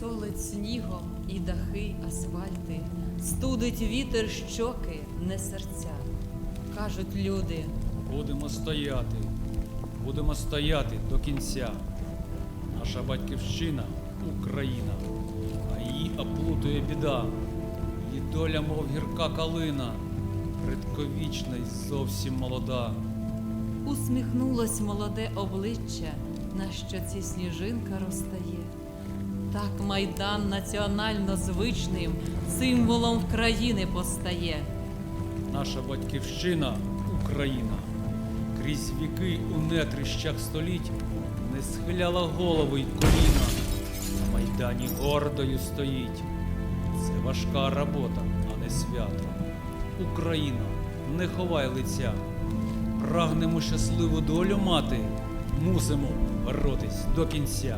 Солить снігом і дахи, асфальти, студить вітер щоки, не серця. Кажуть люди, Будемо стояти, будемо стояти до кінця. Наша батьківщина Україна, а її оплутує біда. Її доля, мов гірка калина, предковічна й зовсім молода. усміхнулось молоде обличчя, на щоці сніжинка розтає. Так майдан національно звичним символом країни постає. Наша батьківщина Україна. Крізь віки у нетрищах століть не схиляла голови й коліна. На майдані гордою стоїть. Це важка робота, а не свято. Україна, не ховай лиця. Прагнемо щасливу долю мати, мусимо боротись до кінця.